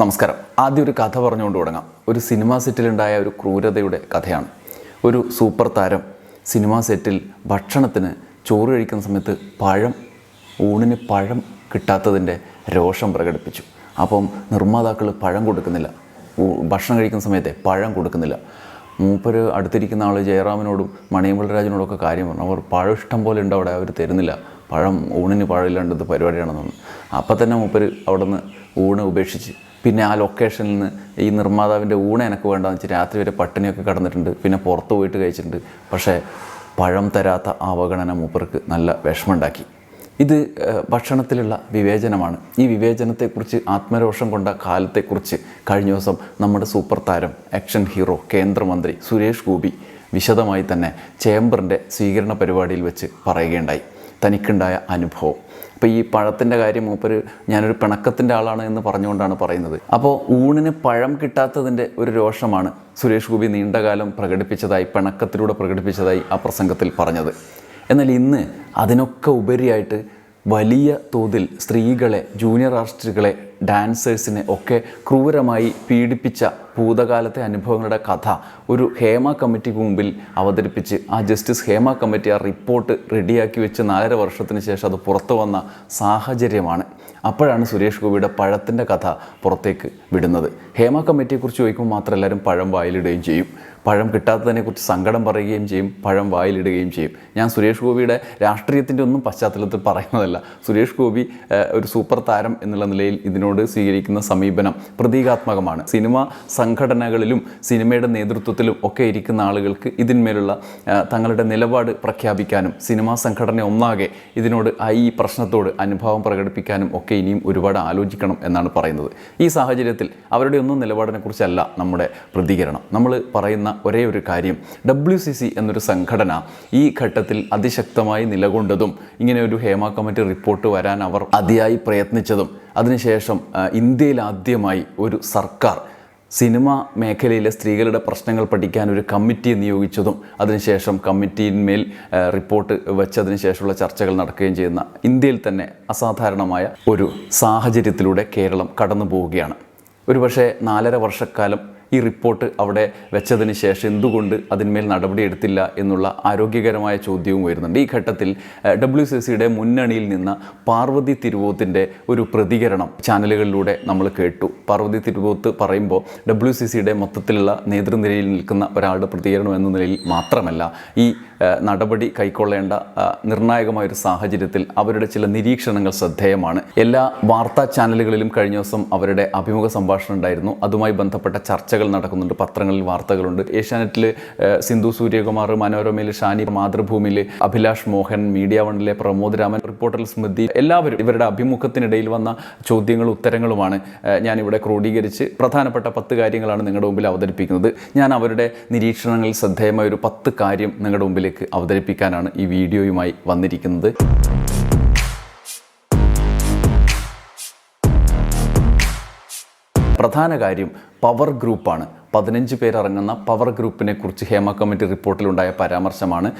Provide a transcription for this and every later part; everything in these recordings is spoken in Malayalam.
നമസ്കാരം. ആദ്യം ഒരു കഥ പറഞ്ഞുകൊണ്ട് തുടങ്ങാം. ഒരു സിനിമാ സെറ്റിലുണ്ടായ ഒരു ക്രൂരതയുടെ കഥയാണ്. ഒരു സൂപ്പർ താരം സിനിമാ സെറ്റിൽ ഭക്ഷണത്തിന് ചോറ് കഴിക്കുന്ന സമയത്ത് പഴം ഊണിന് പഴം കിട്ടാത്തതിന്റെ രോഷം പ്രകടിപ്പിച്ചു. അപ്പം നിർമ്മാതാക്കൾ പഴം കൊടുക്കുന്നില്ല. ഭക്ഷണം കഴിക്കുന്ന സമയത്തെ പഴം കൊടുക്കുന്നില്ല. മൂപ്പര് അടുത്തിരിക്കുന്ന ആൾ ജയറാമിനോടും മണിയമ്പളരാജിനോടൊക്കെ കാര്യം പറഞ്ഞു. അവർ പഴം ഇഷ്ടം പോലെ ഉണ്ട് അവിടെ അവർ തരുന്നില്ല. പഴം ഊണിന് പഴമില്ലാണ്ടത് പരിപാടിയാണെന്ന് പറഞ്ഞു അപ്പം തന്നെ മൂപ്പര് അവിടെ നിന്ന് ഊണ് ഉപേക്ഷിച്ച് പിന്നെ ആ ലൊക്കേഷനിൽ നിന്ന് ഈ നിർമ്മാതാവിന്റെ ഊണ എനിക്ക് വേണ്ടാന്ന് വെച്ച് രാത്രി വരെ പട്ടിണിയൊക്കെ കടന്നിട്ടുണ്ട്. പിന്നെ പുറത്ത് പോയിട്ട് കഴിച്ചിട്ടുണ്ട്. പക്ഷേ പഴം തരാത്ത അവഗണന മൂപ്പർക്ക് നല്ല വിഷമമുണ്ടാക്കി. ഇത് ഭക്ഷണത്തിലുള്ള വിവേചനമാണ്. ഈ വിവേചനത്തെക്കുറിച്ച് ആത്മരോഷം കൊണ്ട കാലത്തെക്കുറിച്ച് കഴിഞ്ഞ ദിവസം നമ്മുടെ സൂപ്പർ താരം ആക്ഷൻ ഹീറോ കേന്ദ്രമന്ത്രി സുരേഷ് ഗോപി വിശദമായി തന്നെ ചേംബറിന്റെ സ്വീകരണ പരിപാടിയിൽ വെച്ച് പറയുകയുണ്ടായി. തനിക്കുണ്ടായ അനുഭവം. അപ്പോൾ ഈ പഴത്തിന്റെ കാര്യം മൂപ്പര് ഞാനൊരു പിണക്കത്തിന്റെ ആളാണ് എന്ന് പറഞ്ഞുകൊണ്ടാണ് പറയുന്നത്. അപ്പോൾ ഊണിന് പഴം കിട്ടാത്തതിന്റെ ഒരു രോഷമാണ് സുരേഷ് ഗോപി നീണ്ടകാലം പ്രകടിപ്പിച്ചതായി പിണക്കത്തിലൂടെ പ്രകടിപ്പിച്ചതായി ആ പ്രസംഗത്തിൽ പറഞ്ഞത്. എന്നാൽ ഇന്ന് അതിനൊക്കെ ഉപരിയായിട്ട് വലിയ തോതിൽ സ്ത്രീകളെ ജൂനിയർ ആർട്ടിസ്റ്റുകളെ ഡാൻസേഴ്സിനെ ഒക്കെ ക്രൂരമായി പീഡിപ്പിച്ച ഭൂതകാലത്തെ അനുഭവങ്ങളുടെ കഥ ഒരു ഹേമ കമ്മിറ്റിക്ക് മുമ്പിൽ അവതരിപ്പിച്ച് ആ ജസ്റ്റിസ് ഹേമ കമ്മിറ്റി ആ റിപ്പോർട്ട് റെഡിയാക്കി വെച്ച് നാലര വർഷത്തിന് ശേഷം അത് പുറത്തു വന്ന സാഹചര്യമാണ്. അപ്പോഴാണ് സുരേഷ് ഗോപിയുടെ പഴത്തിന്റെ കഥ പുറത്തേക്ക് വിടുന്നത്. ഹേമ കമ്മിറ്റിയെക്കുറിച്ച് ചോദിക്കുമ്പോൾ മാത്രം എല്ലാവരും പഴം വായിലിടുകയും ചെയ്യും. പഴം കിട്ടാത്തതിനെക്കുറിച്ച് സങ്കടം പറയുകയും ചെയ്യും. പഴം വായിലിടുകയും ചെയ്യും. ഞാൻ സുരേഷ് ഗോപിയുടെ രാഷ്ട്രീയത്തിന്റെ ഒന്നും പശ്ചാത്തലത്തിൽ പറയുന്നതല്ല. സുരേഷ് ഗോപി ഒരു സൂപ്പർ താരം എന്നുള്ള നിലയിൽ ഇതിനോട് സ്വീകരിക്കുന്ന സമീപനം പ്രതീകാത്മകമാണ്. സിനിമ സംഘടനകളിലും സിനിമയുടെ നേതൃത്വത്തിലും ഒക്കെ ഇരിക്കുന്ന ആളുകൾക്ക് ഇതിന്മേലുള്ള തങ്ങളുടെ നിലപാട് പ്രഖ്യാപിക്കാനും സിനിമാ സംഘടന ഒന്നാകെ ഇതിനോട് ഈ പ്രശ്നത്തോട് അനുഭാവം പ്രകടിപ്പിക്കാനും ഒക്കെ ഇനിയും ഒരുപാട് ആലോചിക്കണം എന്നാണ് പറയുന്നത്. ഈ സാഹചര്യത്തിൽ അവരുടെ ഒന്നും നിലപാടിനെക്കുറിച്ചല്ല നമ്മുടെ പ്രതികരണം. നമ്മൾ പറയുന്ന ഒരേ ഒരു കാര്യം ഡബ്ല്യു സി സി എന്നൊരു സംഘടന ഈ ഘട്ടത്തിൽ അതിശക്തമായി നിലകൊണ്ടതും ഇങ്ങനെ ഒരു ഹേമ കമ്മിറ്റി റിപ്പോർട്ട് വരാൻ അവർ അതിയായി പ്രയത്നിച്ചതും അതിനുശേഷം ഇന്ത്യയിൽ ആദ്യമായി ഒരു സർക്കാർ സിനിമ മേഖലയിലെ സ്ത്രീകളുടെ പ്രശ്നങ്ങൾ പഠിക്കാൻ ഒരു കമ്മിറ്റി നിയോഗിച്ചതും അതിനുശേഷം കമ്മിറ്റിയിന്മേൽ റിപ്പോർട്ട് വെച്ചതിന് ശേഷമുള്ള ചർച്ചകൾ നടക്കുകയും ചെയ്യുന്ന ഇന്ത്യയിൽ തന്നെ അസാധാരണമായ ഒരു സാഹചര്യത്തിലൂടെ കേരളം കടന്നു പോവുകയാണ് ഒരുപക്ഷെ നാലര വർഷക്കാലം ഈ റിപ്പോർട്ട് അവിടെ വെച്ചതിന് ശേഷം എന്തുകൊണ്ട് അതിന്മേൽ നടപടിയെടുത്തില്ല എന്നുള്ള ആരോഗ്യകരമായ ചോദ്യവും വരുന്നുണ്ട്. ഈ ഘട്ടത്തിൽ ഡബ്ല്യു സി സിയുടെ മുന്നണിയിൽ നിന്ന് പാർവതി തിരുവോത്തിന്റെ ഒരു പ്രതികരണം ചാനലുകളിലൂടെ നമ്മൾ കേട്ടു. പാർവതി തിരുവോത്ത് പറയുമ്പോൾ ഡബ്ല്യു സി സിയുടെ മൊത്തത്തിലുള്ള നേതൃനിരയിൽ നിൽക്കുന്ന ഒരാളുടെ പ്രതികരണം എന്ന നിലയിൽ മാത്രമല്ല ഈ നടപടി കൈക്കൊള്ളേണ്ട നിർണായകമായ ഒരു സാഹചര്യത്തിൽ അവരുടെ ചില നിരീക്ഷണങ്ങൾ ശ്രദ്ധേയമാണ്. എല്ലാ വാർത്താ ചാനലുകളിലും കഴിഞ്ഞ ദിവസം അവരുടെ അഭിമുഖ സംഭാഷണം ഉണ്ടായിരുന്നു. അതുമായി ബന്ധപ്പെട്ട ചർച്ചകൾ നടക്കുന്നുണ്ട് പത്രങ്ങളിൽ വാർത്തകളുണ്ട്. ഏഷ്യാനെറ്റിൽ സിന്ധു സൂര്യകുമാർ മനോരമയിൽ ഷാനി മാതൃഭൂമിയിൽ അഭിലാഷ് മോഹൻ മീഡിയ വണിലെ പ്രമോദ് രാമൻ റിപ്പോർട്ടർ സ്മൃതി എല്ലാവരും ഇവരുടെ അഭിമുഖത്തിനിടയിൽ വന്ന ചോദ്യങ്ങളും ഉത്തരങ്ങളുമാണ് ഞാനിവിടെ ക്രോഡീകരിച്ച് പ്രധാനപ്പെട്ട പത്ത് കാര്യങ്ങളാണ് നിങ്ങളുടെ മുമ്പിൽ അവതരിപ്പിക്കുന്നത്. ഞാൻ അവരുടെ നിരീക്ഷണങ്ങളിൽ ശ്രദ്ധേയമായ ഒരു പത്ത് കാര്യം നിങ്ങളുടെ മുമ്പിലേക്ക് അവതരിപ്പിക്കാനാണ് ഈ വീഡിയോയുമായി വന്നിരിക്കുന്നത്. പ്രധാന കാര്യം പവർ ഗ്രൂപ്പാണ്. പതിനഞ്ച് പേരടങ്ങുന്ന പവർ ഗ്രൂപ്പിനെ കുറിച്ച് ഹേമ കമ്മിറ്റി റിപ്പോർട്ടിലുണ്ടായ പരാമർശമാണ്.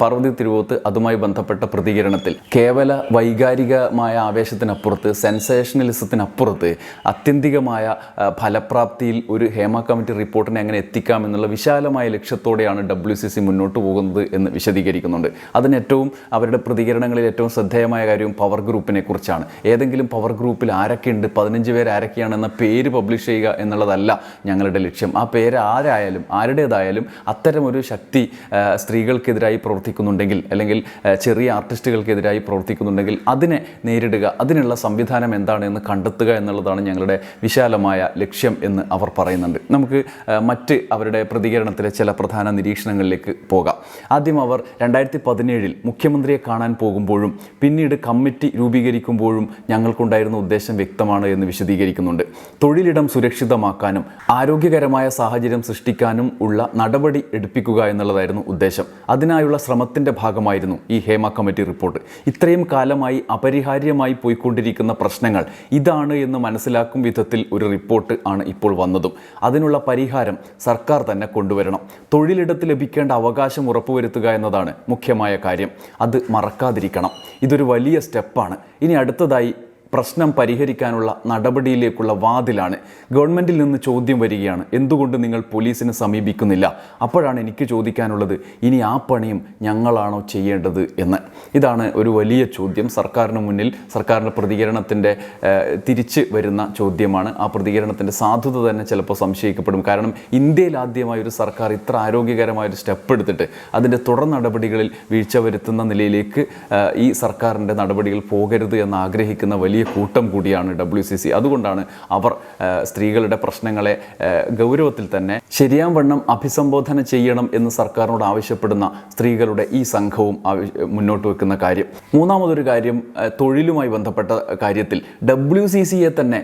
പാർവതി തിരുവോത്ത് അതുമായി ബന്ധപ്പെട്ട പ്രതികരണത്തിൽ കേവല വൈകാരികമായ ആവേശത്തിനപ്പുറത്ത് സെൻസേഷണലിസത്തിനപ്പുറത്ത് അത്യന്തികമായ ഫലപ്രാപ്തിയിൽ ഒരു ഹേമ കമ്മിറ്റി റിപ്പോർട്ടിനെ എങ്ങനെ എത്തിക്കാം എന്നുള്ള വിശാലമായ ലക്ഷ്യത്തോടെയാണ് ഡബ്ല്യു സി സി മുന്നോട്ട് പോകുന്നത് എന്ന് വിശദീകരിക്കുന്നുണ്ട്. അതിന് ഏറ്റവും അവരുടെ പ്രതികരണങ്ങളിൽ ഏറ്റവും ശ്രദ്ധേയമായ കാര്യവും പവർ ഗ്രൂപ്പിനെ കുറിച്ചാണ്. ഏതെങ്കിലും പവർ ഗ്രൂപ്പിൽ ആരൊക്കെയുണ്ട് പതിനഞ്ച് പേര് ആരൊക്കെയാണെന്ന പേര് പബ്ലിഷ് ചെയ്യുക എന്നുള്ളതല്ല ഞങ്ങളുടെ ലക്ഷ്യം. ആ പേര് ആരായാലും ആരുടേതായാലും അത്തരമൊരു ശക്തി സ്ത്രീകൾക്കെതിരായി പ്രവർത്തിക്കുന്നുണ്ടെങ്കിൽ അല്ലെങ്കിൽ ചെറിയ ആർട്ടിസ്റ്റുകൾക്കെതിരായി പ്രവർത്തിക്കുന്നുണ്ടെങ്കിൽ അതിനെ നേരിടുക അതിനുള്ള സംവിധാനം എന്താണ് എന്ന് കണ്ടെത്തുക എന്നുള്ളതാണ് ഞങ്ങളുടെ വിശാലമായ ലക്ഷ്യം എന്ന് അവർ പറയുന്നുണ്ട്. നമുക്ക് മറ്റ് അവരുടെ പ്രതികരണത്തിലെ ചില പ്രധാന നിരീക്ഷണങ്ങളിലേക്ക് പോകാം. ആദ്യം അവർ രണ്ടായിരത്തി പതിനേഴിൽ മുഖ്യമന്ത്രിയെ കാണാൻ പോകുമ്പോഴും പിന്നീട് കമ്മിറ്റി രൂപീകരിക്കുമ്പോഴും ഞങ്ങൾക്കുണ്ടായിരുന്ന ഉദ്ദേശം വ്യക്തമാണ് എന്ന് വിശദീകരിക്കുന്നുണ്ട്. തൊഴിലിടം സുരക്ഷിതമാക്കാനും ആരോഗ്യകരമായ സാഹചര്യം സൃഷ്ടിക്കാനും ഉള്ള നടപടി എടുപ്പിക്കുക എന്നുള്ളതായിരുന്നു ഉദ്ദേശം. അതിനായുള്ള ശ്രമത്തിന്റെ ഭാഗമായിരുന്നു ഈ ഹേമ കമ്മിറ്റി റിപ്പോർട്ട്. ഇത്രയും കാലമായി അപരിഹാര്യമായി പോയിക്കൊണ്ടിരിക്കുന്ന പ്രശ്നങ്ങൾ ഇതാണ് എന്ന് മനസ്സിലാക്കും വിധത്തിൽ ഒരു റിപ്പോർട്ട് ആണ് ഇപ്പോൾ വന്നതും. അതിനുള്ള പരിഹാരം സർക്കാർ തന്നെ കൊണ്ടുവരണം. തൊഴിലിടത്ത് ലഭിക്കേണ്ട അവകാശം ഉറപ്പുവരുത്തുക എന്നതാണ് മുഖ്യമായ കാര്യം. അത് മറക്കാതിരിക്കണം. ഇതൊരു വലിയ സ്റ്റെപ്പാണ്. ഇനി അടുത്തതായി പ്രശ്നം പരിഹരിക്കാനുള്ള നടപടിയിലേക്കുള്ള വാതിലാണ്. ഗവൺമെന്റിൽ നിന്ന് ചോദ്യം വരികയാണ് എന്തുകൊണ്ട് നിങ്ങൾ പോലീസിനെ സമീപിക്കുന്നില്ല? അപ്പോഴാണ് എനിക്ക് ചോദിക്കാനുള്ളത് ഇനി ആ പണിയും ഞങ്ങളാണോ ചെയ്യേണ്ടത് എന്ന്. ഇതാണ് ഒരു വലിയ ചോദ്യം. സർക്കാരിന് മുന്നിൽ സർക്കാരിന്റെ പ്രതികരണത്തിന്റെ തിരിച്ച് വരുന്ന ചോദ്യമാണ്. ആ പ്രതികരണത്തിന്റെ സാധുത തന്നെ ചിലപ്പോൾ സംശയിക്കപ്പെടും. കാരണം ഇന്ത്യയിൽ ആദ്യമായി ഒരു സർക്കാർ ഇത്ര ആരോഗ്യകരമായ ഒരു സ്റ്റെപ്പ് എടുത്തിട്ട് അതിന്റെ തുടർ നടപടികളിൽ വീഴ്ച വരുത്തുന്ന നിലയിലേക്ക് ഈ സർക്കാരിന്റെ നടപടികൾ പോകരുത് എന്ന് ആഗ്രഹിക്കുന്ന വലിയ കൂട്ടം കൂടിയാണ് ഡബ്ല്യു സി സി അതുകൊണ്ടാണ് അവർ സ്ത്രീകളുടെ പ്രശ്നങ്ങളെ ഗൗരവത്തിൽ തന്നെ ശരിയാം വണ്ണം അഭിസംബോധന ചെയ്യണം എന്ന് സർക്കാരിനോട് ആവശ്യപ്പെടുന്ന സ്ത്രീകളുടെ ഈ സംഘവും മുന്നോട്ട് വെക്കുന്ന കാര്യം. മൂന്നാമതൊരു കാര്യം തൊഴിലുമായി ബന്ധപ്പെട്ട കാര്യത്തിൽ ഡബ്ല്യു സി സിയെ തന്നെ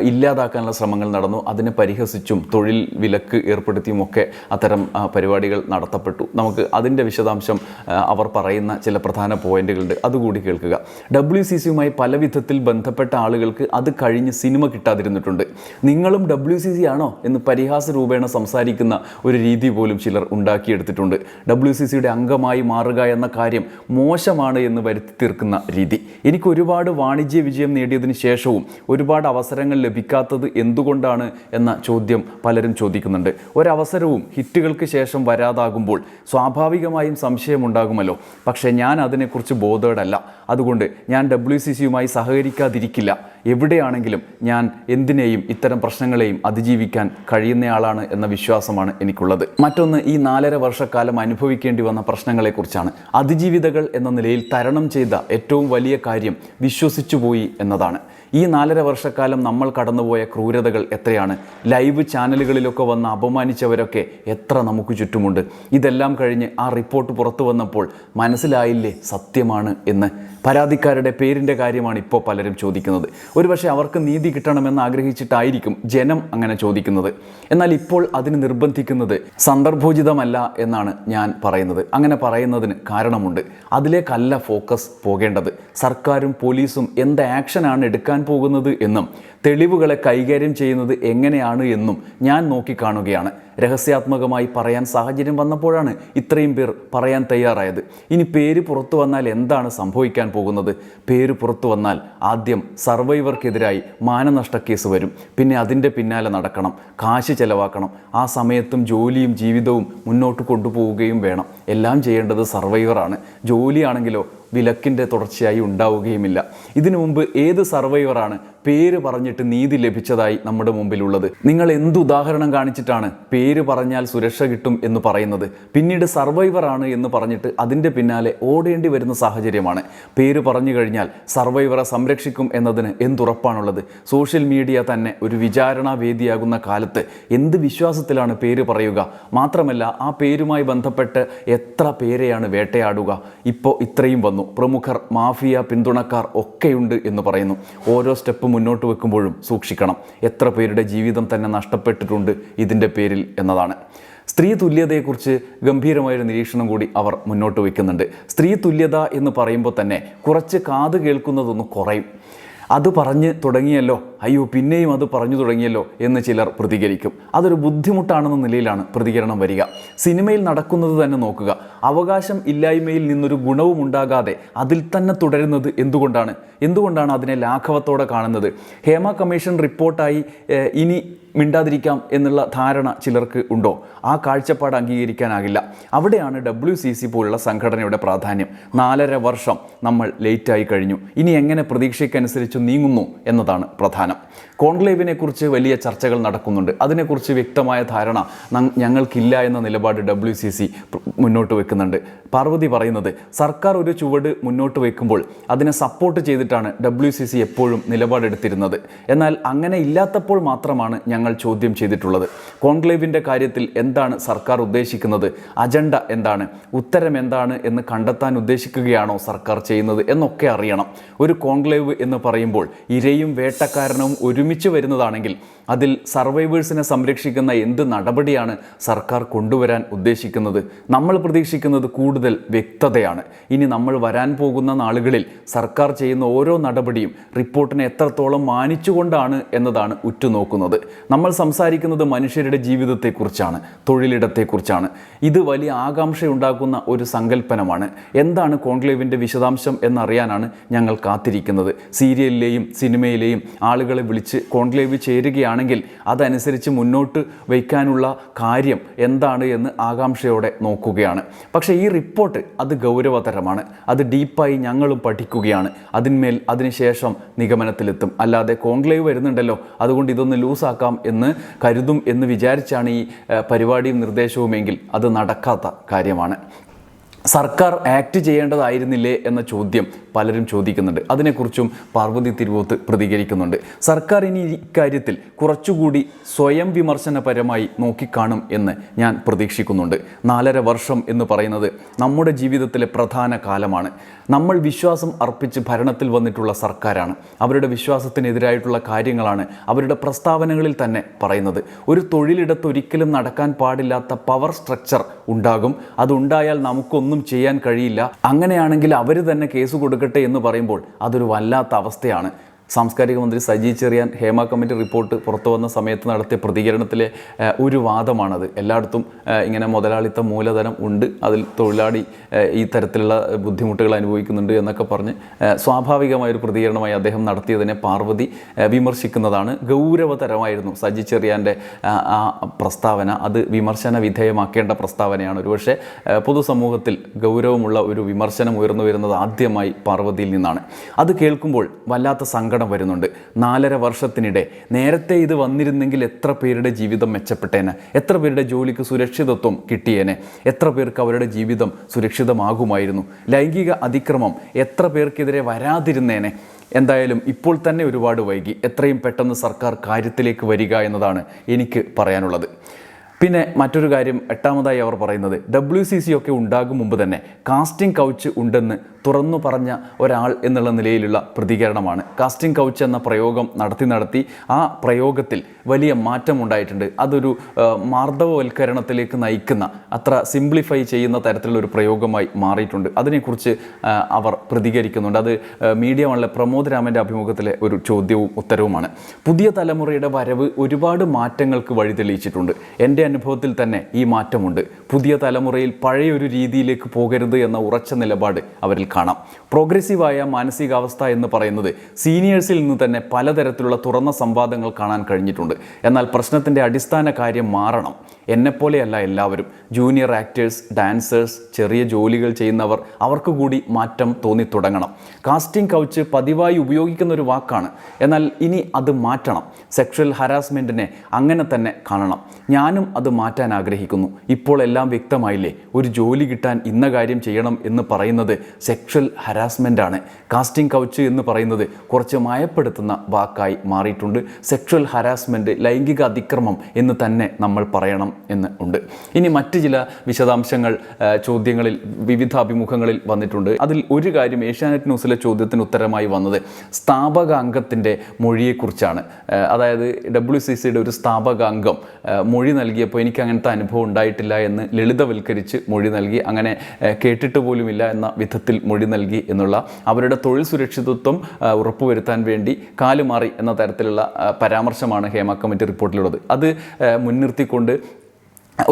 ഇല്ലാതാക്കാനുള്ള ശ്രമങ്ങൾ നടന്നു. അതിനെ പരിഹസിച്ചും തൊഴിൽ വിലക്ക് ഏർപ്പെടുത്തിയുമൊക്കെ അത്തരം പരിപാടികൾ നടത്തപ്പെട്ടു. നമുക്ക് അതിന്റെ വിശദാംശം അവർ പറയുന്ന ചില പ്രധാന പോയിന്റുകളുണ്ട്. അതുകൂടി കേൾക്കുക. ഡബ്ല്യു സി സിയുമായി പല വിധത്തിൽ ബന്ധപ്പെട്ട ആളുകൾക്ക് അത് കഴിഞ്ഞ് സിനിമ കിട്ടാതിരുന്നിട്ടുണ്ട്. നിങ്ങളും ഡബ്ല്യു സി സി ആണോ എന്ന് പരിഹാസ രൂപേണ സംസാരിക്കുന്ന ഒരു രീതി പോലും ചിലർ ഉണ്ടാക്കിയെടുത്തിട്ടുണ്ട്. ഡബ്ല്യു സി സിയുടെ അംഗമായി മാറുക എന്ന കാര്യം മോശമാണ് എന്ന് വരുത്തി തീർക്കുന്ന രീതി. എനിക്ക് ഒരുപാട് വാണിജ്യ വിജയം നേടിയതിന് ശേഷവും ഒരുപാട് അവസരങ്ങൾ ലഭിക്കാത്തത് എന്തുകൊണ്ടാണ് എന്ന ചോദ്യം പലരും ചോദിക്കുന്നുണ്ട്. ഒരവസരവും ഹിറ്റുകൾക്ക് ശേഷം വരാതാകുമ്പോൾ സ്വാഭാവികമായും സംശയമുണ്ടാകുമല്ലോ പക്ഷേ ഞാൻ അതിനെക്കുറിച്ച് ബോധേഡല്ല. അതുകൊണ്ട് ഞാൻ ഡബ്ല്യു സി സിയുമായി സഹകരിക്കാതിരിക്കില്ല എവിടെയാണെങ്കിലും ഞാൻ എന്തിനേയും ഇത്തരം പ്രശ്നങ്ങളെയും അതിജീവിക്കാൻ കഴിയുന്നയാളാണ് എന്ന വിശ്വാസമാണ് എനിക്കുള്ളത്. മറ്റൊന്ന് ഈ നാലര വർഷക്കാലം അനുഭവിക്കേണ്ടി വന്ന പ്രശ്നങ്ങളെക്കുറിച്ചാണ്. അതിജീവിതകൾ എന്ന നിലയിൽ തരണം ചെയ്ത ഏറ്റവും വലിയ കാര്യം വിശ്വസിച്ചുപോയി എന്നതാണ്. ഈ നാലര വർഷക്കാലം നമ്മൾ കടന്നുപോയ ക്രൂരതകൾ എത്രയാണ്? ലൈവ് ചാനലുകളിലൊക്കെ വന്ന് അപമാനിച്ചവരൊക്കെ എത്ര നമുക്ക് ചുറ്റുമുണ്ട്? ഇതെല്ലാം കഴിഞ്ഞ് ആ റിപ്പോർട്ട് പുറത്തു വന്നപ്പോൾ മനസ്സിലായില്ലേ സത്യമാണ് എന്ന്? പരാതിക്കാരുടെ പേരിന്റെ കാര്യമാണ് ഇപ്പോൾ പലരും ചോദിക്കുന്നത്. ഒരുപക്ഷെ അവർക്ക് നീതി കിട്ടണമെന്ന് ആഗ്രഹിച്ചിട്ടായിരിക്കും ജനം അങ്ങനെ ചോദിക്കുന്നത്. എന്നാൽ ഇപ്പോൾ അതിന് നിർബന്ധിക്കുന്നത് സന്ദർഭോചിതമല്ല എന്നാണ് ഞാൻ പറയുന്നത്. അങ്ങനെ പറയുന്നതിന് കാരണമുണ്ട്. അതിലേക്കല്ല ഫോക്കസ് പോകേണ്ടത്. സർക്കാരും പോലീസും എന്ത് ആക്ഷനാണ് എടുക്കാൻ പോകുന്നത് എന്നും തെളിവുകളെ കൈകാര്യം ചെയ്യുന്നത് എങ്ങനെയാണ് എന്നും ഞാൻ നോക്കിക്കാണുകയാണ്. രഹസ്യാത്മകമായി പറയാൻ സാഹചര്യം വന്നപ്പോഴാണ് ഇത്രയും പേർ പറയാൻ തയ്യാറായത്. ഇനി പേര് പുറത്തു വന്നാൽ എന്താണ് സംഭവിക്കാൻ പോകുന്നത്? പേര് പുറത്തു വന്നാൽ ആദ്യം സർവൈവർക്കെതിരായി മാനനഷ്ട കേസ് വരും. പിന്നെ അതിന്റെ പിന്നാലെ നടക്കണം. കാശ് ചെലവാക്കണം. ആ സമയത്തും ജോലിയും ജീവിതവും മുന്നോട്ട് കൊണ്ടുപോവുകയും വേണം. എല്ലാം ചെയ്യേണ്ടത് സർവൈവറാണ്. ജോലിയാണെങ്കിലോ വിലക്കിന്റെ തുടർച്ചയായി ഉണ്ടാവുകയുമില്ല. ഇതിനു മുമ്പ് ഏത് സർവൈവറാണ് പേര് പറഞ്ഞിട്ട് നീതി ലഭിച്ചതായി നമ്മുടെ മുമ്പിലുള്ളത്? നിങ്ങൾ എന്ത് ഉദാഹരണം കാണിച്ചിട്ടാണ് പേര് പറഞ്ഞാൽ സുരക്ഷ കിട്ടും എന്ന് പറയുന്നത്? പിന്നീട് സർവൈവറാണ് എന്ന് പറഞ്ഞിട്ട് അതിന്റെ പിന്നാലെ ഓടേണ്ടി വരുന്ന സാഹചര്യമാണ്. പേര് പറഞ്ഞു കഴിഞ്ഞാൽ സർവൈവറെ സംരക്ഷിക്കും എന്നതിന് എന്തുറപ്പാണുള്ളത്? സോഷ്യൽ മീഡിയ തന്നെ ഒരു വിചാരണാ വേദിയാകുന്ന കാലത്ത് എന്ത് വിശ്വാസത്തിലാണ് പേര് പറയുക? മാത്രമല്ല ആ പേരുമായി ബന്ധപ്പെട്ട് എത്ര പേരെയാണ് വേട്ടയാടുക? ഇപ്പോൾ ഇത്രയും വന്നു. പ്രമുഖർ മാഫിയ പിന്തുണക്കാർ ഒക്കെയുണ്ട് എന്ന് പറയുന്നു. ഓരോ സ്റ്റെപ്പ് മുന്നോട്ട് വെക്കുമ്പോഴും സൂക്ഷിക്കണം. എത്ര പേരുടെ ജീവിതം തന്നെ നഷ്ടപ്പെട്ടിട്ടുണ്ട് ഇതിന്റെ പേരിൽ എന്നതാണ്. സ്ത്രീ തുല്യതയെക്കുറിച്ച് ഗംഭീരമായൊരു നിരീക്ഷണം കൂടി അവർ മുന്നോട്ട് വയ്ക്കുന്നുണ്ട്. സ്ത്രീ തുല്യത എന്ന് പറയുമ്പോൾ തന്നെ കുറച്ച് കാത് കേൾക്കുന്നതൊന്ന് കുറയും. അത് പറഞ്ഞ് തുടങ്ങിയല്ലോ. അയ്യോ പിന്നെയും അത് പറഞ്ഞു തുടങ്ങിയല്ലോ എന്ന് ചിലർ പ്രതികരിക്കും. അതൊരു ബുദ്ധിമുട്ടാണെന്ന നിലയിലാണ് പ്രതികരണം വരിക. സിനിമയിൽ നടക്കുന്നത് തന്നെ നോക്കുക. അവകാശം ഇല്ലായ്മയിൽ നിന്നൊരു ഗുണവും ഉണ്ടാകാതെ അതിൽ തന്നെ തുടരുന്നത് എന്തുകൊണ്ടാണ്? എന്തുകൊണ്ടാണ് അതിനെ ലാഘവത്തോടെ കാണുന്നത്? ഹേമ കമ്മീഷൻ റിപ്പോർട്ടായി ഇനി മിണ്ടാതിരിക്കാം എന്നുള്ള ധാരണ ചിലർക്ക് ഉണ്ടോ? ആ കാഴ്ചപ്പാട് അംഗീകരിക്കാനാകില്ല. അവിടെയാണ് ഡബ്ല്യു സി സി പോലുള്ള സംഘടനയുടെ പ്രാധാന്യം. നാലര വർഷം നമ്മൾ ലേറ്റായി കഴിഞ്ഞു. ഇനി എങ്ങനെ പ്രതീക്ഷയ്ക്കനുസരിച്ച് നീങ്ങുന്നു എന്നതാണ് പ്രധാനം. കോൺക്ലേവിനെ കുറിച്ച് വലിയ ചർച്ചകൾ നടക്കുന്നുണ്ട്. അതിനെക്കുറിച്ച് വ്യക്തമായ ധാരണ ഞങ്ങൾക്കില്ല എന്ന നിലപാട് ഡബ്ല്യു സി സി മുന്നോട്ട് വെക്കുന്നുണ്ട്. പാർവതി പറയുന്നത് സർക്കാർ ഒരു ചുവട് മുന്നോട്ട് വെക്കുമ്പോൾ അതിനെ സപ്പോർട്ട് ചെയ്തിട്ടാണ് ഡബ്ല്യു സി സി എപ്പോഴും നിലപാടെടുത്തിരുന്നത്. എന്നാൽ അങ്ങനെ ഇല്ലാത്തപ്പോൾ മാത്രമാണ് ഞങ്ങൾ ചോദ്യം ചെയ്തിട്ടുള്ളത്. കോൺക്ലേവിന്റെ കാര്യത്തിൽ എന്താണ് സർക്കാർ ഉദ്ദേശിക്കുന്നത്? അജണ്ട എന്താണ്? ഉത്തരം എന്താണ് എന്ന് കണ്ടെത്താൻ ഉദ്ദേശിക്കുകയാണോ സർക്കാർ ചെയ്യുന്നത് എന്നൊക്കെ അറിയണം. ഒരു കോൺക്ലേവ് എന്ന് പറയുമ്പോൾ ഇരയും വേട്ടക്കാരനും ഒരുമിച്ച് ഒരുമിച്ച് വരുന്നതാണെങ്കിൽ അതിൽ സർവൈവേഴ്സിനെ സംരക്ഷിക്കുന്ന എന്ത് നടപടിയാണ് സർക്കാർ കൊണ്ടുവരാൻ ഉദ്ദേശിക്കുന്നത്? നമ്മൾ പ്രതീക്ഷിക്കുന്നത് കൂടുതൽ വ്യക്തതയാണ്. ഇനി നമ്മൾ വരാൻ പോകുന്ന നാളുകളിൽ സർക്കാർ ചെയ്യുന്ന ഓരോ നടപടിയും റിപ്പോർട്ടിനെ എത്രത്തോളം മാനിച്ചുകൊണ്ടാണ് എന്നതാണ് ഉറ്റുനോക്കുന്നത്. നമ്മൾ സംസാരിക്കുന്നത് മനുഷ്യരുടെ ജീവിതത്തെക്കുറിച്ചാണ് തൊഴിലിടത്തെക്കുറിച്ചാണ്. ഇത് വലിയ ആകാംക്ഷയുണ്ടാക്കുന്ന ഒരു സങ്കല്പനമാണ്. എന്താണ് കോൺക്ലേവിന്റെ വിശദാംശം എന്നറിയാനാണ് ഞങ്ങൾ കാത്തിരിക്കുന്നത്. സീരിയലിലെയും സിനിമയിലെയും ആളുകളെ വിളിച്ച് കോൺക്ലേവ് ചേരുകയാണെങ്കിൽ അതനുസരിച്ച് മുന്നോട്ട് വയ്ക്കാനുള്ള കാര്യം എന്താണ് എന്ന് ആകാംക്ഷയോടെ നോക്കുകയാണ്. പക്ഷേ ഈ റിപ്പോർട്ട് അത് ഗൗരവതരമാണ്. അത് ഡീപ്പായി ഞങ്ങളും പഠിക്കുകയാണ്. അതിന്മേൽ അതിനുശേഷം നിഗമനത്തിലെത്തും. അല്ലാതെ കോൺക്ലേവ് വരുന്നുണ്ടല്ലോ. അതുകൊണ്ട് ഇതൊന്ന് ലൂസാക്കാം എന്ന് കരുതും എന്ന് വിചാരിച്ചാണ് ഈ പരിപാടിയും നിർദ്ദേശവുമെങ്കിൽ അത് നടക്കാത്ത കാര്യമാണ്. സർക്കാർ ആക്ട് ചെയ്യേണ്ടതായിരുന്നില്ലേ എന്ന ചോദ്യം പലരും ചോദിക്കുന്നുണ്ട്. അതിനെക്കുറിച്ചും പാർവതി തിരുവോത്ത് പ്രതികരിക്കുന്നുണ്ട്. സർക്കാർ ഇനി ഇക്കാര്യത്തിൽ കുറച്ചുകൂടി സ്വയം വിമർശനപരമായി നോക്കിക്കാണും എന്ന് ഞാൻ പ്രതീക്ഷിക്കുന്നുണ്ട്. നാലര വർഷം എന്ന് പറയുന്നത് നമ്മുടെ ജീവിതത്തിലെ പ്രധാന കാലമാണ്. നമ്മൾ വിശ്വാസം അർപ്പിച്ച് ഭരണത്തിൽ വന്നിട്ടുള്ള സർക്കാരാണ്. അവരുടെ വിശ്വാസത്തിനെതിരായിട്ടുള്ള കാര്യങ്ങളാണ് അവരുടെ പ്രസ്താവനകളിൽ തന്നെ പറയുന്നത്. ഒരു തൊഴിലിടത്ത് ഒരിക്കലും നടക്കാൻ പാടില്ലാത്ത പവർ സ്ട്രക്ചർ ഉണ്ടാകും. അതുണ്ടായാൽ നമുക്കൊന്നും ചെയ്യാൻ കഴിയില്ല. അങ്ങനെയാണെങ്കിൽ അവർ തന്നെ കേസ് കൊടുക്കട്ടെ എന്ന് പറയുമ്പോൾ അതൊരു വല്ലാത്ത അവസ്ഥയാണ്. സാംസ്കാരിക മന്ത്രി സജി ചെറിയാൻ ഹേമ കമ്മിറ്റി റിപ്പോർട്ട് പുറത്തു വന്ന സമയത്ത് നടത്തിയ പ്രതികരണത്തിലെ ഒരു വാദമാണത്. എല്ലായിടത്തും ഇങ്ങനെ മുതലാളിത്ത മൂലധനം ഉണ്ട്. അതിൽ തൊഴിലാളി ഈ തരത്തിലുള്ള ബുദ്ധിമുട്ടുകൾ അനുഭവിക്കുന്നുണ്ട് എന്നൊക്കെ പറഞ്ഞ് സ്വാഭാവികമായൊരു പ്രതികരണമായി അദ്ദേഹം നടത്തിയതിനെ പാർവതി വിമർശിക്കുന്നതാണ് ഗൗരവതരമായിരുന്നു സജി ചെറിയാന്റെ ആ, പ്രസ്താവന. അത് വിമർശന വിധേയമാക്കേണ്ട പ്രസ്താവനയാണ്. ഒരുപക്ഷെ പൊതുസമൂഹത്തിൽ ഗൗരവമുള്ള ഒരു വിമർശനം ഉയർന്നു വരുന്നത് ആദ്യമായി പാർവതിയിൽ നിന്നാണ്. അത് കേൾക്കുമ്പോൾ വല്ലാത്ത സങ്കടം വരുന്നുണ്ട്. നാലര വർഷത്തിനിടെ. നേരത്തെ ഇത് വന്നിരുന്നെങ്കിൽ എത്ര പേരുടെ ജീവിതം മെച്ചപ്പെട്ടേനെ? എത്ര പേരുടെ ജോലിക്ക് സുരക്ഷിതത്വം കിട്ടിയേനെ? എത്ര പേർക്ക് അവരുടെ ജീവിതം സുരക്ഷിതമാകുമായിരുന്നു? ലൈംഗിക അതിക്രമം എത്ര പേർക്കെതിരെ വരാതിരുന്നേനെ? എന്തായാലും ഇപ്പോൾ തന്നെ ഒരുപാട് വൈകി. എത്രയും പെട്ടെന്ന് സർക്കാർ കാര്യത്തിലേക്ക് വരിക എന്നതാണ് എനിക്ക് പറയാനുള്ളത്. പിന്നെ മറ്റൊരു കാര്യം എട്ടാമതായി അവർ പറയുന്നത് ഡബ്ല്യു സി സി ഒക്കെ ഉണ്ടാകും മുമ്പ് തന്നെ കാസ്റ്റിംഗ് കൗച്ച് ഉണ്ടെന്ന് തുറന്നു പറഞ്ഞ ഒരാൾ എന്നുള്ള നിലയിലുള്ള പ്രതികരണമാണ്. കാസ്റ്റിംഗ് കൗച്ച് എന്ന പ്രയോഗം നടത്തി നടത്തി ആ പ്രയോഗത്തിൽ വലിയ മാറ്റം ഉണ്ടായിട്ടുണ്ട്. അതൊരു മാർദ്ദവവൽക്കരണത്തിലേക്ക് നയിക്കുന്ന അത്ര സിംപ്ലിഫൈ ചെയ്യുന്ന തരത്തിലുള്ള ഒരു പ്രയോഗമായി മാറിയിട്ടുണ്ട്. അതിനെക്കുറിച്ച് അവർ പ്രതികരിക്കുന്നുണ്ട്. അത് മീഡിയ വണിലെ പ്രമോദ് രാമന്റെ അഭിമുഖത്തിലെ ഒരു ചോദ്യവും ഉത്തരവുമാണ്. പുതിയ തലമുറയുടെ വരവ് ഒരുപാട് മാറ്റങ്ങൾക്ക് വഴിതെളിയിച്ചിട്ടുണ്ട് എന്റെ അനുഭവത്തിൽ തന്നെ ഈ മാറ്റമുണ്ട്. പുതിയ തലമുറയിൽ പഴയൊരു രീതിയിലേക്ക് പോകരുത് എന്ന ഉറച്ച നിലപാട് അവരിൽ കാണാം. പ്രോഗ്രസീവായ മാനസികാവസ്ഥ എന്ന് പറയുന്നത് സീനിയേഴ്സിൽ നിന്ന് തന്നെ പലതരത്തിലുള്ള തുറന്ന സംവാദങ്ങൾ കാണാൻ കഴിഞ്ഞിട്ടുണ്ട്. എന്നാൽ പ്രശ്നത്തിന്റെ അടിസ്ഥാന കാര്യം മാറണം. എന്നെപ്പോലെയല്ല എല്ലാവരും. ജൂനിയർ ആക്ടേഴ്സ് ഡാൻസേഴ്സ് ചെറിയ ജോലികൾ ചെയ്യുന്നവർ അവർക്ക് കൂടി മാറ്റം തോന്നി തുടങ്ങണം. കാസ്റ്റിംഗ് കൗച്ച് പതിവായി ഉപയോഗിക്കുന്ന ഒരു വാക്കാണ്. എന്നാൽ ഇനി അത് മാറ്റണം. സെക്ഷൽ ഹരാസ്മെന്റിനെ അങ്ങനെ തന്നെ കാണണം. ഞാനും അത് മാറ്റാൻ ആഗ്രഹിക്കുന്നു. ഇപ്പോൾ എല്ലാം വ്യക്തമായില്ലേ? ഒരു ജോലി കിട്ടാൻ ഇന്ന കാര്യം ചെയ്യണം എന്ന് പറയുന്നത് സെക്ഷൽ ഹരാസ്മെന്റ് ആണ്. കാസ്റ്റിംഗ് കൗച്ച് എന്ന് പറയുന്നത് കുറച്ച് മയപ്പെടുത്തുന്ന വാക്കായി മാറിയിട്ടുണ്ട്. സെക്ഷൽ ഹരാസ്മെന്റ് ലൈംഗിക അതിക്രമം എന്ന് തന്നെ നമ്മൾ പറയണം എന്ന് ഉണ്ട്. ഇനി മറ്റ് ചില വിശദാംശങ്ങൾ ചോദ്യങ്ങളിൽ വിവിധ അഭിമുഖങ്ങളിൽ വന്നിട്ടുണ്ട്. അതിൽ ഒരു കാര്യം ഏഷ്യാനെറ്റ് ന്യൂസിലെ ചോദ്യത്തിന് ഉത്തരമായി വന്നത് സ്ഥാപക അംഗത്തിന്റെ മൊഴിയെക്കുറിച്ചാണ് അതായത് ഡബ്ല്യു സി സിയുടെ ഒരു സ്ഥാപക അംഗം മൊഴി മൊഴി നൽകിയപ്പോൾ എനിക്ക് അങ്ങനത്തെ അനുഭവം ഉണ്ടായിട്ടില്ല എന്ന് ലളിതവൽക്കരിച്ച് മൊഴി നൽകി. അങ്ങനെ കേട്ടിട്ട് പോലുമില്ല എന്ന വിധത്തിൽ മൊഴി നൽകി എന്നുള്ള അവരുടെ തൊഴിൽ സുരക്ഷിതത്വം ഉറപ്പുവരുത്താൻ വേണ്ടി കാലുമാറി എന്ന തരത്തിലുള്ള പരാമർശമാണ് ഹേമ കമ്മിറ്റി റിപ്പോർട്ടിലുള്ളത്. അത് മുൻനിർത്തിക്കൊണ്ട്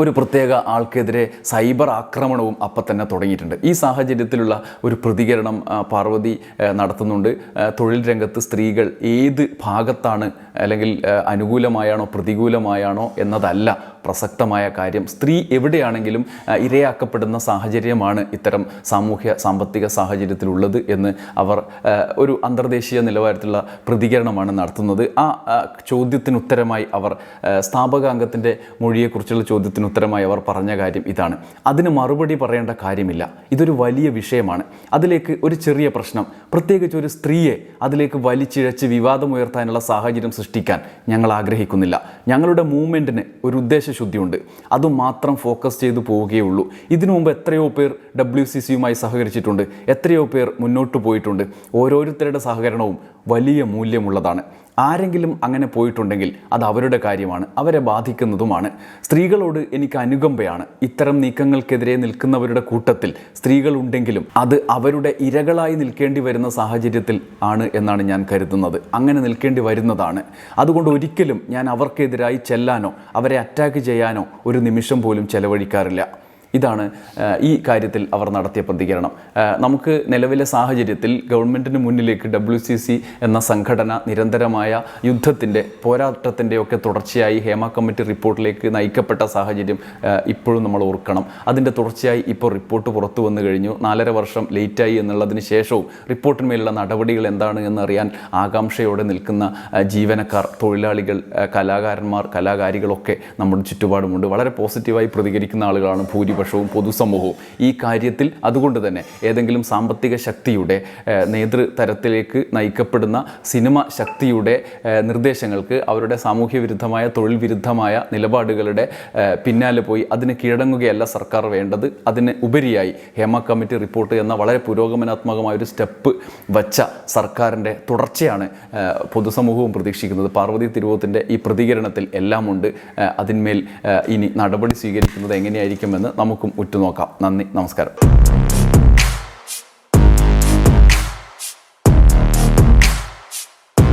ഒരു പ്രത്യേക ആൾക്കെതിരെ സൈബർ ആക്രമണവും അപ്പം തന്നെ തുടങ്ങിയിട്ടുണ്ട്. ഈ സാഹചര്യത്തിലുള്ള ഒരു പ്രതികരണം പാർവതി നടത്തുന്നുണ്ട്. തൊഴിൽ രംഗത്ത് സ്ത്രീകൾ ഏത് ഭാഗത്താണ് അല്ലെങ്കിൽ അനുകൂലമായാണോ പ്രതികൂലമായാണോ എന്നതല്ല പ്രസക്തമായ കാര്യം. സ്ത്രീ എവിടെയാണെങ്കിലും ഇരയാക്കപ്പെടുന്ന സാഹചര്യമാണ് ഇത്തരം സാമൂഹ്യ സാമ്പത്തിക സാഹചര്യത്തിലുള്ളത് എന്ന് അവർ ഒരു അന്തർദേശീയ നിലവാരത്തിലുള്ള പ്രതികരണമാണ് നടത്തുന്നത്. ആ ചോദ്യത്തിനുത്തരമായി അവർ സ്ഥാപകാംഗത്തിന്റെ മൊഴിയെക്കുറിച്ചുള്ള ചോദ്യത്തിന് ഉത്തരമായി അവർ പറഞ്ഞ കാര്യം ഇതാണ്. അതിന് മറുപടി പറയേണ്ട കാര്യമില്ല. ഇതൊരു വലിയ വിഷയമാണ്. അതിലേക്ക് ഒരു ചെറിയ പ്രശ്നം. പ്രത്യേകിച്ച് ഒരു സ്ത്രീയെ അതിലേക്ക് വലിച്ചിഴച്ച് വിവാദമുയർത്താനുള്ള സാഹചര്യം സൃഷ്ടിക്കാൻ ഞങ്ങൾ ആഗ്രഹിക്കുന്നില്ല. ഞങ്ങളുടെ മൂവ്മെന്റിന് ഒരു ഉദ്ദേശശുദ്ധിയുണ്ട് അതുമാത്രം ഫോക്കസ് ചെയ്തു പോവുകയുള്ളൂ. ഇതിനു മുമ്പ് എത്രയോ പേർ ഡബ്ല്യു സി സിയുമായി സഹകരിച്ചിട്ടുണ്ട്. എത്രയോ പേർ മുന്നോട്ട് പോയിട്ടുണ്ട്. ഓരോരുത്തരുടെ സഹകരണവും വലിയ മൂല്യമുള്ളതാണ്. ആരെങ്കിലും അങ്ങനെ പോയിട്ടുണ്ടെങ്കിൽ അത് അവരുടെ കാര്യമാണ് അവരെ ബാധിക്കുന്നതുമാണ്. സ്ത്രീകളോട് എനിക്ക് അനുകമ്പയാണ്. ഇത്തരം നീക്കങ്ങൾക്കെതിരെ നിൽക്കുന്നവരുടെ കൂട്ടത്തിൽ സ്ത്രീകളുണ്ടെങ്കിലും അത് അവരുടെ ഇരകളായി നിൽക്കേണ്ടി വരുന്ന സാഹചര്യത്തിൽ ആണ് എന്നാണ് ഞാൻ കരുതുന്നത്. അങ്ങനെ നിൽക്കേണ്ടി വരുന്നതാണ്. അതുകൊണ്ട് ഒരിക്കലും ഞാൻ അവർക്കെതിരായി ചെല്ലാനോ അവരെ അറ്റാക്ക് ചെയ്യാനോ ഒരു നിമിഷം പോലും ചെലവഴിക്കാറില്ല. ഇതാണ് ഈ കാര്യത്തിൽ അവർ നടത്തിയ പ്രതികരണം. നമുക്ക് നിലവിലെ സാഹചര്യത്തിൽ ഗവൺമെന്റിന് മുന്നിലേക്ക് ഡബ്ല്യു സി സി എന്ന സംഘടന നിരന്തരമായ യുദ്ധത്തിന്റെ പോരാട്ടത്തിന്റെ ഒക്കെ തുടർച്ചയായി ഹേമ കമ്മിറ്റി റിപ്പോർട്ടിലേക്ക് നയിക്കപ്പെട്ട സാഹചര്യം ഇപ്പോഴും നമ്മൾ ഓർക്കണം. അതിന്റെ തുടർച്ചയായി ഇപ്പോൾ റിപ്പോർട്ട് പുറത്തു വന്നു കഴിഞ്ഞു. നാലര വർഷം ലേറ്റായി എന്നുള്ളതിന് ശേഷവും റിപ്പോർട്ടിന്മേലുള്ള നടപടികൾ എന്താണ് എന്നറിയാൻ ആകാംക്ഷയോടെ നിൽക്കുന്ന ജീവനക്കാർ തൊഴിലാളികൾ കലാകാരന്മാർ കലാകാരികളൊക്കെ നമ്മുടെ ചുറ്റുപാടുമുണ്ട്. വളരെ പോസിറ്റീവായി പ്രതികരിക്കുന്ന ആളുകളാണ് ഭൂരിപക്ഷവും പൊതുസമൂഹവും. ഈ കാര്യത്തിൽ അതുകൊണ്ട് തന്നെ ഏതെങ്കിലും സാമ്പത്തിക ശക്തിയുടെ നേതൃതരത്തിലേക്ക് നയിക്കപ്പെടുന്ന സിനിമ ശക്തിയുടെ നിർദ്ദേശങ്ങൾക്ക് അവരുടെ സാമൂഹ്യ വിരുദ്ധമായ തൊഴിൽ വിരുദ്ധമായ നിലപാടുകളുടെ പിന്നാലെ പോയി അതിന് കീഴടങ്ങുകയല്ല സർക്കാർ വേണ്ടത്. അതിന് ഉപരിയായി ഹേമ കമ്മിറ്റി റിപ്പോർട്ട് എന്ന വളരെ പുരോഗമനാത്മകമായ ഒരു സ്റ്റെപ്പ് വച്ച സർക്കാരിന്റെ തുടർച്ചയാണ് പൊതുസമൂഹവും പ്രതീക്ഷിക്കുന്നത്. പാർവതി തിരുവോത്തിന്റെ ഈ പ്രതികരണത്തിൽ എല്ലാമുണ്ട്. അതിന്മേൽ ഇനി നടപടി സ്വീകരിക്കുന്നത് എങ്ങനെയായിരിക്കുമെന്ന് നമുക്കും ഉറ്റുനോക്കാം. നന്ദി നമസ്കാരം.